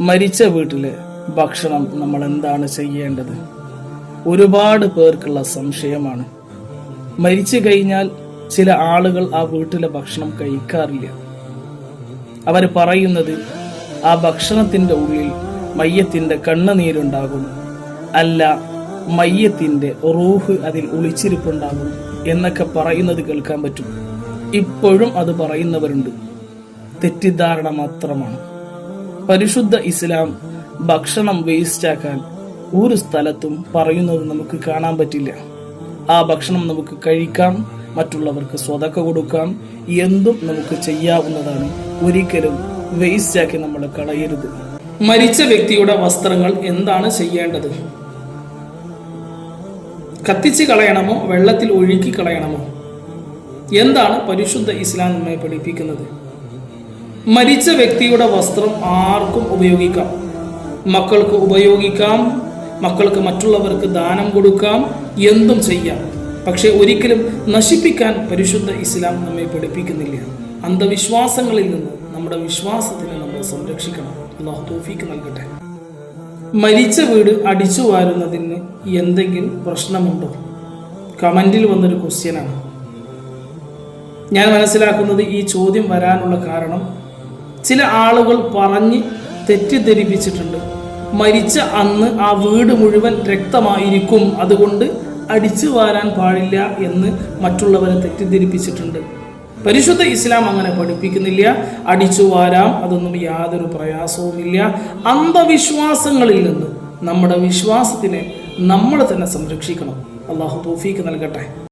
മരിച്ച വീട്ടിൽ ഭക്ഷണം നമ്മൾ എന്താണ് ചെയ്യേണ്ടത്? ഒരുപാട് പേർക്കുള്ള സംശയമാണ്. മരിച്ചു കഴിഞ്ഞാൽ ചില ആളുകൾ ആ വീട്ടിലെ ഭക്ഷണം കഴിക്കാറില്ല. അവർ പറയുന്നത് ആ ഭക്ഷണത്തിന്റെ ഉള്ളിൽ മയ്യത്തിന്റെ കണ്ണുനീരുണ്ടാകും. അല്ല മയ്യത്തിന്റെ റൂഹ് അതിൽ ഒളിച്ചിരിപ്പുണ്ടാകും എന്നൊക്കെ പറയുന്നത് കേൾക്കാൻ പറ്റും. ഇപ്പോഴും അത് പറയുന്നവരുണ്ട്. തെറ്റിദ്ധാരണ മാത്രമാണ്. പരിശുദ്ധ ഇസ്ലാം ഭക്ഷണം വേസ്റ്റാക്കാൻ ഒരു സ്ഥലത്തും പറയുന്നത് നമുക്ക് കാണാൻ പറ്റില്ല. ആ ഭക്ഷണം നമുക്ക് കഴിക്കാം മറ്റുള്ളവർക്ക് സ്വതക്ക കൊടുക്കാം എന്തും നമുക്ക് ചെയ്യാവുന്നതാണ്. ഒരിക്കലും വേസ്റ്റാക്കി നമ്മൾ കളയരുത്. മരിച്ച വ്യക്തിയുടെ വസ്ത്രങ്ങൾ എന്താണ് ചെയ്യേണ്ടത്? കത്തിച്ച് കളയണമോ വെള്ളത്തിൽ ഒഴുക്കി കളയണമോ? എന്താണ് പരിശുദ്ധ ഇസ്ലാം നമ്മെ പഠിപ്പിക്കുന്നത്? മരിച്ച വ്യക്തിയുടെ വസ്ത്രം ആർക്കും ഉപയോഗിക്കാം. മക്കൾക്ക് ഉപയോഗിക്കാം. മക്കൾക്ക് മറ്റുള്ളവർക്ക് ദാനം കൊടുക്കാം. എന്തും ചെയ്യാം. പക്ഷേ ഒരിക്കലും നശിപ്പിക്കാൻ പരിശുദ്ധ ഇസ്ലാം നമ്മെ പഠിപ്പിക്കുന്നില്ല. അന്ധവിശ്വാസങ്ങളിൽ നിന്ന് നമ്മുടെ വിശ്വാസത്തിനെ നമ്മൾ സംരക്ഷിക്കണം. അള്ളാഹു തോഫിക്ക് നൽകട്ടെ. മരിച്ച വീട് അടിച്ചു വാരുന്നതിന് എന്തെങ്കിലും പ്രശ്നമുണ്ടോ? കമന്റിൽ വന്നൊരു ക്വസ്റ്റ്യനാണ്. ഞാൻ മനസ്സിലാക്കുന്നത് ഈ ചോദ്യം വരാനുള്ള കാരണം ചില ആളുകൾ പറഞ്ഞ് തെറ്റിദ്ധരിപ്പിച്ചിട്ടുണ്ട്. മരിച്ച അന്ന് ആ വീട് മുഴുവൻ രക്തമായിരിക്കും. അതുകൊണ്ട് അടിച്ചു വാരാൻ പാടില്ല എന്ന് മറ്റുള്ളവരെ തെറ്റിദ്ധരിപ്പിച്ചിട്ടുണ്ട്. പരിശുദ്ധ ഇസ്ലാം അങ്ങനെ പഠിപ്പിക്കുന്നില്ല. അടിച്ചു വാരാം അതൊന്നും യാതൊരു പ്രയാസവുമില്ല. അന്ധവിശ്വാസങ്ങളിൽ നിന്ന് നമ്മുടെ വിശ്വാസത്തിനെ നമ്മൾ തന്നെ സംരക്ഷിക്കണം. അള്ളാഹു തോഫീക്ക് നൽകട്ടെ.